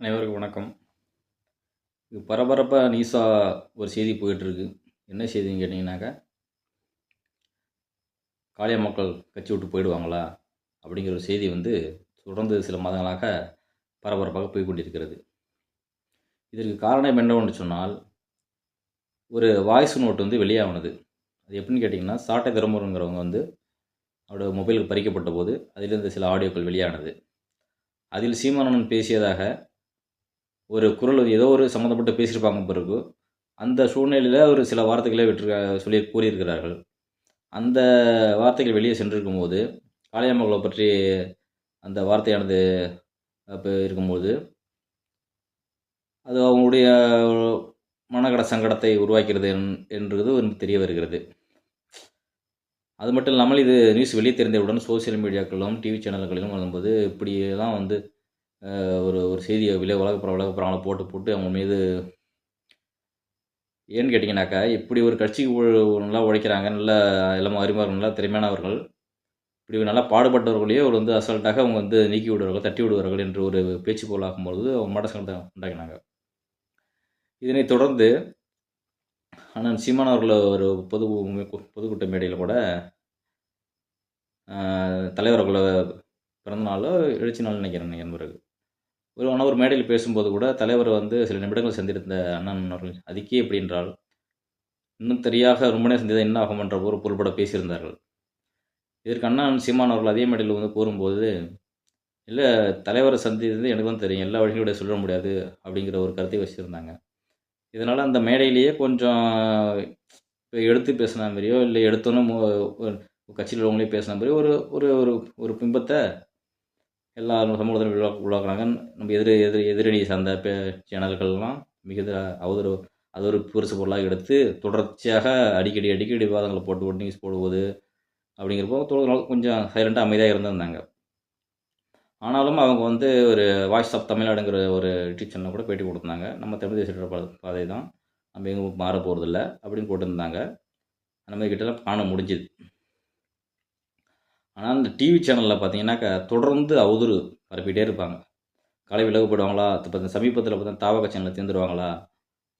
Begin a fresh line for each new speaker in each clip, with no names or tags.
அனைவருக்கும் வணக்கம். இது பரபரப்பாக நியூஸாக ஒரு செய்தி போயிட்டுருக்கு. என்ன செய்தின்னு கேட்டிங்கனாக்கா காளிய மக்கள் கட்சி விட்டு போயிடுவாங்களா அப்படிங்கிற ஒரு செய்தி வந்து தொடர்ந்து சில மாதங்களாக பரபரப்பாக போய் கொண்டிருக்கிறது இதற்கு காரணம் என்னவென்று சொன்னால் ஒரு வாய்ஸ் நோட் வந்து வெளியானது. அது எப்படின்னு கேட்டிங்கன்னா சாட்டை திரும்புறங்கிறவங்க வந்து அவரோட மொபைலுக்கு பறிக்கப்பட்ட போது அதிலிருந்து சில ஆடியோக்கள் வெளியானது. அதில் சீமானந்தன் பேசியதாக ஒரு குரல் ஏதோ ஒரு சம்மந்தப்பட்டு பேசியிருப்பாங்க பிறகு அந்த சூழ்நிலையில் ஒரு சில வார்த்தைகளை விட்டு சொல்லி கூறியிருக்கிறார்கள். அந்த வார்த்தைகள் வெளியே சென்றிருக்கும் போது காளியம்மகளை பற்றி அந்த வார்த்தையானது இப்போ இருக்கும்போது அது அவங்களுடைய மனகட சங்கடத்தை உருவாக்கிறது என்- என்றது தெரிய வருகிறது. அது மட்டும் இல்லாமல் இது நியூஸ் வெளியே தெரிந்தவுடன் சோசியல் மீடியாக்களிலும் டிவி சேனல்களிலும் வரும்போது இப்படியெல்லாம் வந்து ஒரு ஒரு செய்தியை விலை உலகப்புற உலகப்புறங்களை போட்டு போட்டு அவங்க மீது ஏன்னு கேட்டிங்கனாக்கா இப்படி ஒரு கட்சிக்கு நல்லா உழைக்கிறாங்க நல்ல எல்லாமே அறிமுகம் நல்லா திறமையானவர்கள் இப்படி நல்லா பாடுபட்டவர்களையே ஒரு வந்து அசால்ட்டாக அவங்க வந்து நீக்கி விடுவார்கள் தட்டி விடுவார்கள் என்று ஒரு பேச்சு பொருளாகும்பொழுது அவங்க மட சங்கடம் உண்டாக்கினாங்க. இதனைத் தொடர்ந்து அண்ணன் சீமான் அவர்கள் ஒரு பொது பொதுக்கூட்ட மேடையில் கூட ஆஹ், பிறந்தநாளோ எழுச்சி நாள் நினைக்கிறேன் என்பது ஆனால் ஒரு மேடையில் பேசும்போது கூட தலைவர் வந்து சில நிமிடங்கள் சந்திருந்த அண்ணன் அவர்கள் அதுக்கே எப்படி என்றால் இன்னும் தெரியாக ரொம்ப நேரம் சந்தித்தா என்ன ஆகும்? என்ற ஒரு பொருள்பட பேசியிருந்தார்கள். இதற்கு அண்ணன் சீமான் அவர்கள் அதே மேடையில் வந்து கூறும்போது இல்லை தலைவரை சந்தித்தது எனக்கு தான் தெரியும். எல்லா வழிகளுடைய சொல்ல முடியாது அப்படிங்கிற ஒரு கருத்தை வச்சுருந்தாங்க. இதனால் அந்த மேடையிலேயே கொஞ்சம் இப்போ எடுத்து பேசின மாதிரியோ இல்லை எடுத்தோன்னு கட்சியில் உள்ளவங்களே பேசின மாதிரியோ ஒரு ஒரு ஒரு ஒரு பிம்பத்தை எல்லா சமூகத்திலும் உருவா உருவாக்குறாங்க. நம்ம எதிர் எதிர் எதிரணி சார்ந்த பே சேனல்கள்லாம் மிகுந்த அவதொரு அது ஒரு பெருசு பொருளாக எடுத்து தொடர்ச்சியாக அடிக்கடி அடிக்கடி விவாதங்களை போட்டு போட்டு நியூஸ் போடுவது அப்படிங்கிறப்போ தொழில் கொஞ்சம் சைலண்ட்டாக அமைதியாக இருந்திருந்தாங்க. ஆனாலும் அவங்க வந்து ஒரு வாய்ஸ் ஆஃப் தமிழ்நாடுங்கிற ஒரு யூடியூப் சேனலில் கூட பேட்டி கொடுத்தாங்க. நம்ம தமிழ் தேசிய பாதை தான் நம்ம எங்கும் மாற போகிறதில்ல அப்படின்னு போட்டிருந்தாங்க. நம்ம கிட்டலாம் காண முடிஞ்சுது. ஆனால் இந்த டிவி சேனலில் பார்த்தீங்கன்னாக்கா தொடர்ந்து அவதூறு பரப்பிட்டே இருப்பாங்க. கலை விலகுப்படுவாங்களா? இப்போ சமீபத்தில் பார்த்தா தாவக சேனலில் தேர்ந்துடுவாங்களா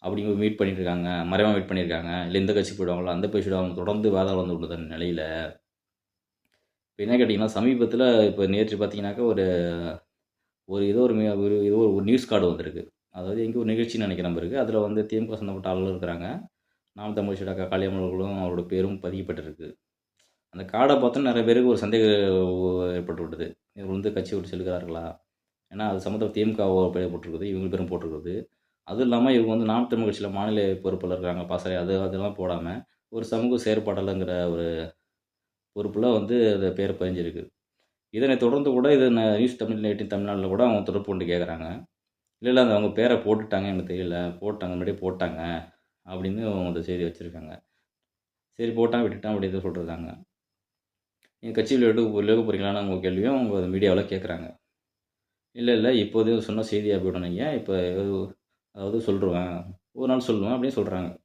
அப்படிங்க மீட் பண்ணிட்டு இருக்காங்க மறைவாக மீட் பண்ணியிருக்காங்க. இல்லை இந்த கட்சி போயிடுவாங்களா? அந்த போயிடுவாங்க தொடர்ந்து வாதம் வந்து கொடுத்த நிலையில் இப்போ என்ன கேட்டிங்கன்னா சமீபத்தில் இப்போ நேற்று பார்த்தீங்கன்னாக்கா ஒரு ஒரு ஏதோ ஒரு ஒரு ஏதோ ஒரு நியூஸ் கார்டு வந்திருக்கு. அதாவது எங்கே ஒரு நிகழ்ச்சின்னு நினைக்கிறேன் இருக்குது அதில் வந்து திமுக சம்மந்தப்பட்ட ஆளுநர் இருக்கிறாங்க. நாம் தமிழ் சீடாக்கா காளியம்மர்களும் அவரோட பேரும் பதிக்கப்பட்டிருக்கு அந்த கார்டை பார்த்தா நிறைய பேருக்கு ஒரு சந்தேகம் ஏற்பட்டு விட்டது இவர் வந்து கட்சி விட்டு செல்கிறார்களா? ஏன்னா அது சம்மந்தம் திமுக பேர் போட்டிருக்குது. இவங்க பேரும் போட்டிருக்குது. அதுவும் இல்லாமல் இவங்க வந்து நாம் தமிழ் கட்சியில் மாநில பொறுப்பில் இருக்காங்க. பாசறை அது அதெல்லாம் போடாமல் ஒரு சமூக செயற்பாடலுங்கிற ஒரு பொறுப்பில் வந்து அதை பேர் பதிஞ்சிருக்கு. இதனை தொடர்ந்து கூட இது நியூஸ் தமிழ் எயிட்டின் தமிழ்நாட்டில் கூட அவங்க தொடர்பு கொண்டு கேட்குறாங்க இல்லை இல்லை அந்த அவங்க பேரை போட்டுட்டாங்க. எனக்கு தெரியல. போட்டாங்க. முன்னாடியே போட்டாங்க அப்படின்னு அவங்க அந்த செய்தி வச்சுருக்காங்க. சரி போட்டான் விட்டுட்டான் அப்படின்னு இதை என் கட்சியில் எடுக்க விலக போகிறீங்களான்னு அவங்க கேள்வியும் அவங்க மீடியாவில் கேட்குறாங்க இல்லை இல்லை இப்போதே சொன்ன செய்தியாக ஏன் இப்போ அதாவது சொல்லிடுவேன் ஒரு நாள் சொல்லுவேன் அப்படின்னு சொல்கிறாங்க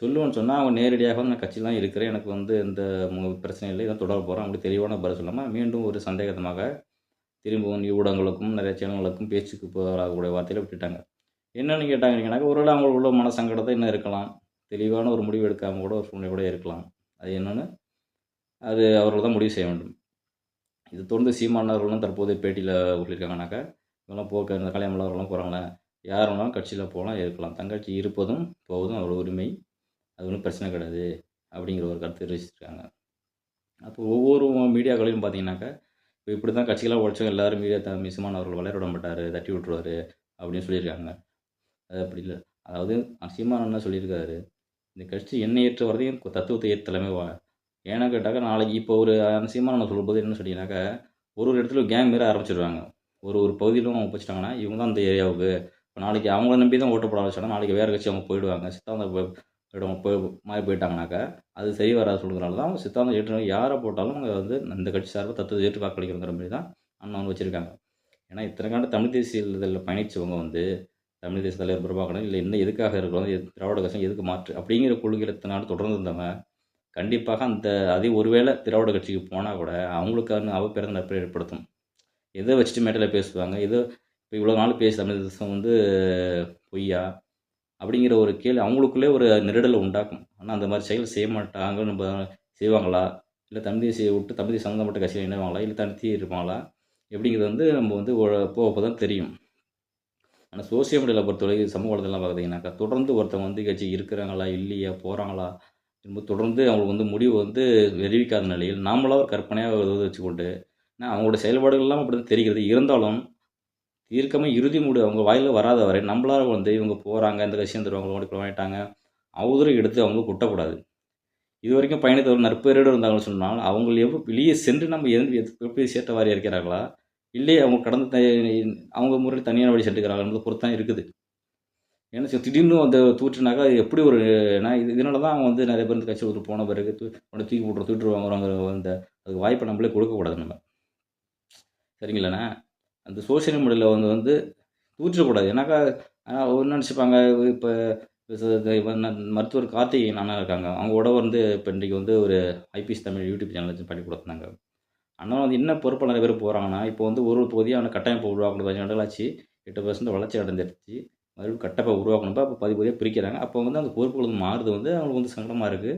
சொல்லுவேன்னு சொன்னால் அவங்க நேரடியாக வந்து நான் கட்சியில் தான் இருக்கிறேன். எனக்கு வந்து எந்த மு- பிரச்சனையும் இல்லை. இதான் தொடர போகிறேன் அப்படி தெளிவான பதில் சொல்லாமல் மீண்டும் ஒரு சந்தேகத்தமாக திரும்பவும் ஊடகங்களுக்கும் நிறைய சேனல்களுக்கும் பேச்சுக்கு போகக்கூடிய வார்த்தையில் விட்டுட்டாங்க. என்னென்னு கேட்டாங்கன்னாக்கா ஒருவேளை அவங்களுக்கு உள்ள மன சங்கடத்தை இன்னும் இருக்கலாம். தெளிவான ஒரு முடிவு எடுக்காமல் கூட ஒரு சூழ்நிலை கூட இருக்கலாம். அது என்னென்னு அது அவர்கள் தான் முடிவு செய்ய வேண்டும். இது தொடர்ந்து சீமானவர்களும் தற்போது பேட்டியில் சொல்லியிருக்காங்கனாக்கா இவங்களாம் போக்க இந்த கல்யாணம் அவர்களும் போகிறாங்களே யார் வேணாலும் கட்சியில் போகலாம் இருக்கலாம். தங்கட்சி இருப்பதும் போவதும் அவரோட உரிமை. அது ஒன்றும் பிரச்சனை கிடையாது அப்படிங்கிற ஒரு கருத்து தெரிவிச்சிருக்காங்க. அப்போ ஒவ்வொரு மீடியாக்களையும் பார்த்தீங்கன்னாக்கா இப்போ இப்படி தான் கட்சிகளாக உழைச்சவங்க எல்லாரும் மீடியா த மிஸ்மான அவர்கள் விளையாட விட மாட்டார் தட்டி விட்டுருவாரு அப்படின்னு சொல்லியிருக்காங்க. அது அப்படி இல்லை. அதாவது சீமான் என்ன சொல்லியிருக்காரு இந்த கட்சி எண்ணெயற்ற வரையும் தத்துவத்தை ஏற்ற தலைமை வா ஏன்னா கேட்டாக்கா நாளைக்கு இப்போ ஒரு சீமானனை சொல்லும்போது என்ன சொன்னீங்கன்னாக்கா ஒரு ஒரு இடத்துல கேங் மாரி ஆரம்பிச்சிடுவாங்க ஒரு ஒரு பகுதியிலும் அவங்க வச்சுட்டாங்கன்னா இவங்க தான் அந்த ஏரியாவுக்கு. இப்போ நாளைக்கு அவங்கள நம்பி தான் ஓட்டு போட ஆரம்பிச்சாங்கன்னா நாளைக்கு வேறு கட்சி அவங்க போயிடுவாங்க. சித்தாந்த இடம் போய் மாறி போயிட்டாங்கனாக்கா அது சரி வராது சொல்கிறதுனால தான் அவங்க சித்தாந்தம் ஏற்று யாரை போட்டாலும் அவங்க வந்து இந்த கட்சி சார்பாக தத்துவத்தை ஏற்று வாக்களிக்கிறங்கிற மாதிரி தான் அண்ணன் வந்து வச்சுருக்காங்க. ஏன்னா இத்தனை காண்டு தமிழ் தேசிய இதில் பயணித்தவங்க வந்து தமிழ் தேசிய தலைவர் பிரபாகரன் இல்லை என்ன எதுக்காக இருக்கிறோம் திராவிட கட்சி எதுக்கு மாற்று அப்படிங்கிற கொள்கையில் இத்தனை தொடர்ந்து இருந்தவங்க கண்டிப்பாக அந்த அதே ஒருவேளை திராவிட கட்சிக்கு போனால் கூட அவங்களுக்கான அவப்பேரங்க நட்பை ஏற்படுத்தும். எதை வச்சுட்டு மேட்டில் பேசுவாங்க? எதோ இப்போ இவ்வளோ நாள் பேசி தமிழ் தேசம் வந்து பொய்யா? அப்படிங்கிற ஒரு கேள்வி அவங்களுக்குள்ளே ஒரு நெருடலை உண்டாக்கும். ஆனால் அந்த மாதிரி செயல் செய்ய மாட்டாங்க நம்ம செய்வாங்களா? இல்லை தமிழ் தேசியை விட்டு தமிழ் தேசிய சம்மந்தப்பட்ட கட்சியில் இணைவாங்களா? இல்லை தனித்தி இருப்பாங்களா? எப்படிங்கிறது வந்து நம்ம வந்து போக போக தான் தெரியும். ஆனால் சோசியல் மீடியாவில் பொறுத்தவரைக்கும் சமூக வலைதளம் பார்த்தீங்கன்னாக்கா தொடர்ந்து ஒருத்தவங்க வந்து கட்சி இருக்கிறாங்களா? இல்லையா? போகிறாங்களா என்பது தொடர்ந்து அவங்களுக்கு வந்து முடிவு வந்து தெரிவிக்காத நிலையில் நாமளாக ஒரு கற்பனையாக ஒரு வச்சுக்கொண்டு ஏன்னா அவங்களோட செயல்பாடுகள்லாம் அப்படி தான் தெரிகிறது. இருந்தாலும் தீர்க்கமாக இறுதி முடி அவங்க வாயில் வராத வரை நம்மளால் வந்து இவங்க போகிறாங்க இந்த விஷயம் தருவாங்க ஓடி பண்ணிட்டாங்க அவதூறு எடுத்து அவங்க குட்டக்கூடாது. இது வரைக்கும் பயணத்தவர் நற்பேரோடு இருந்தாங்கன்னு சொன்னால் அவங்க எவ்வளோ வெளியே சென்று நம்ம எந்த எப்படி சேட்ட வாரியாக இருக்கிறார்களா? இல்லை அவங்க கடந்த த- அவங்க முறையில் தனியான வழி சென்றுக்கிறார்கள் என்பது பொறுத்து தான் இருக்குது. ஏன்னா சரி, திடீர்னு அந்த தூற்றுனாக்கா எப்படி ஒரு ஏன்னா இது இதனால தான் அவங்க வந்து நிறைய பேர் இந்த கட்சி ஒரு போன பிறகு தூ உடனே தூக்கி போட்டு தூட்டுருவாங்க அந்த அதுக்கு வாய்ப்பை நம்மளே கொடுக்கக்கூடாது நம்ம. சரிங்களாண்ணா அந்த சோஷியல் மீடியாவில் வந்து வந்து தூற்றக்கூடாது ஏன்னாக்கா ஒன்று நினச்சிப்பாங்க இப்போ மருத்துவர் கார்த்திகேயன் அண்ணா இருக்காங்க. அவங்களோட வந்து இப்போ இன்றைக்கி வந்து ஒரு ஐபிஎஸ் தமிழ் யூடியூப் சேனல் பண்ணி கொடுத்தாங்க ஆனால் வந்து என்ன பொறுப்பு நிறைய பேர் போகிறாங்கன்னா இப்போ வந்து ஒரு ஒரு தொகுதியாக அவனை கட்டமைப்பு உருவாக்கணும். பதினஞ்சு ஆண்டுகளாச்சு எட்டு பர்சன்ட் வளர்ச்சி அடைஞ்சிருச்சு. மறுபடியும் கட்டப்பை உருவாக்கணும்ப்போ அப்போ பதி பதியாக பிரிக்கிறாங்க. அப்போ வந்து அந்த பொறுப்புகள் வந்து மாறுது வந்து அவங்களுக்கு வந்து சங்கடமாக இருக்குது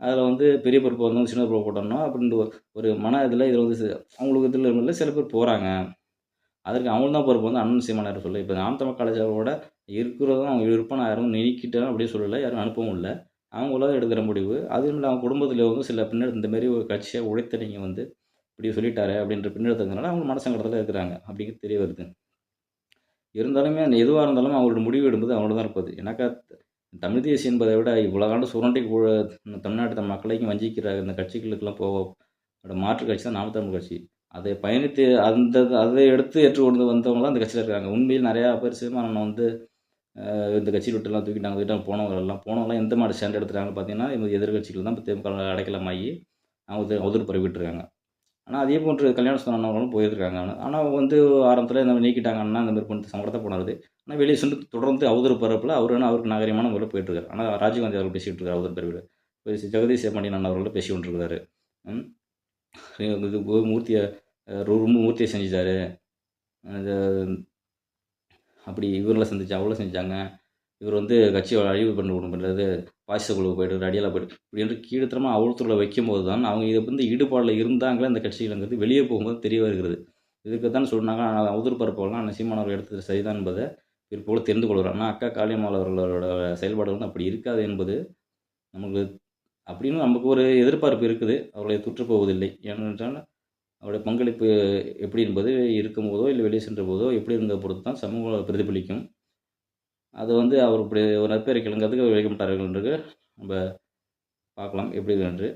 அதில் வந்து பெரிய பொறுப்பு வந்து சின்ன பொறுப்பு போட்டோம்னா அப்படின்ற ஒரு- மன இதில் இதில் வந்து அவங்களுக்கு இதில் இல்லை சில பேர் போகிறாங்க அதற்கு அவங்க தான் பொறுப்பு வந்து அண்ணன் சீமானார் சொல்ல இப்போ நாம் தமிழ் காலேஜோட இருக்கிறதும் அவங்க விற்பனை யாரும் நீக்கிட்டோம் அப்படியே சொல்லலை யாரும் அனுப்பவும் இல்லை. அவங்களாம் எடுக்கிற முடிவு. அதுவும் இல்லை அவங்க குடும்பத்தில் வந்து சில பின்னர் இந்தமாரி ஒரு கட்சியை உழைத்த நீங்கள் வந்து இப்படி சொல்லிட்டாரு அப்படின்ற பின்னெடுத்ததுனால அவங்க மனசங்கடத்தில் இருக்கிறாங்க. அப்படிங்கிறது தெரிய வருது. இருந்தாலுமே அந்த எதுவாக இருந்தாலும் அவங்களோட முடிவு எடுப்பது அவங்களோட தான் இருப்பது. ஏன்னாக்கா தமிழ் தேசிய என்பதை விட இவ்வளோ ஆண்டு சுரண்டி தமிழ்நாட்டு மக்களையும் வஞ்சிக்கிற இந்த கட்சிகளுக்கெல்லாம் போக அதோட மாற்று கட்சி தான் நாம் தமிழ் கட்சி. அதை பயணித்து அந்த அதை எடுத்து ஏற்றுக்கொண்டு வந்தவங்களாம் அந்த கட்சியில் இருக்காங்க. உண்மையில் நிறையா பேர் சீமானம் வந்து இந்த கட்சியில் விட்டுலாம் தூக்கிட்டாங்க தூக்கிட்டாங்க போனவங்கெல்லாம் போனவங்களாம் எந்த மாதிரி ஸ்டாண்ட் எடுத்துட்டாங்க பார்த்தீங்கன்னா இந்த எதிர்கட்சிகள் தான் இப்போ திமுக அடைக்கலமாகி அவங்க அவதூறு பரவிட்டுருக்காங்க ஆனால் அதே போன்று கல்யாண சொன்னவங்களும் போயிருக்காங்க. ஆனால் வந்து ஆரம்பத்தில் இந்த மாதிரி நீக்கிட்டாங்கன்னா இந்த மாதிரி பண்ணி சங்கடத்தை போனது. ஆனால் வெளியே சென்று தொடர்ந்து அவதூறு பரப்பில் அவர் என்ன அவருக்கு நாகரிகமான முறையில் போயிட்டுருக்காரு. ஆனால் ராஜீவ்காந்தி அவர்கள் பேசிகிட்டு இருக்காரு அவதூறு பரப்பில். பேசி ஜெகதீஷ் பாண்டியன் அவர்கள் பேசி கொண்டிருக்கிறாரு. இது மூர்த்தியை ரொம்ப மூர்த்தியை செஞ்சிட்டாரு. அப்படி இவரில் சந்திச்சு அவ்வளோ செஞ்சாங்க. இவர் வந்து கட்சியை அழிவு பண்ண பண்ணுறது பாசிச குழுவு போயிட்டு அடியெல்லாம் போய்ட்டு இப்படி என்று கீழ்த்தரமாக அவ்வளோத்துல வைக்கும்போது தான் அவங்க இதை வந்து ஈடுபாடில் இருந்தாங்களே அந்த கட்சிகளுங்கிறது வெளியே போகும்போது தெரிய வருகிறது. இதுக்கு தான் சொன்னாங்க ஆனால் அவதூறு பரப்பெல்லாம் அந்த சீமானவர் எடுத்தது சரிதான் என்பதை பிற்போல் தெரிந்து கொள்கிறார். ஆனால் அக்கா காளியம்மாள் அவர்களோட செயல்பாடு வந்து அப்படி இருக்காது என்பது நமக்கு அப்படின்னு நமக்கு ஒரு எதிர்பார்ப்பு இருக்குது. அவர்களை துற்றுப்போவதில்லை ஏனென்றால் அவருடைய பங்களிப்பு எப்படி என்பது இருக்கும்போதோ இல்லை வெளியே சென்ற போதோ எப்படி இருந்த பொறுத்து தான் சமூக பிரதிபலிக்கும். அது வந்து அவர் இப்படி ஒரு நற்பெயரை கிளங்கிறதுக்கு வைக்க மாட்டார்கள் என்று நம்ம பார்க்கலாம் எப்படி என்று.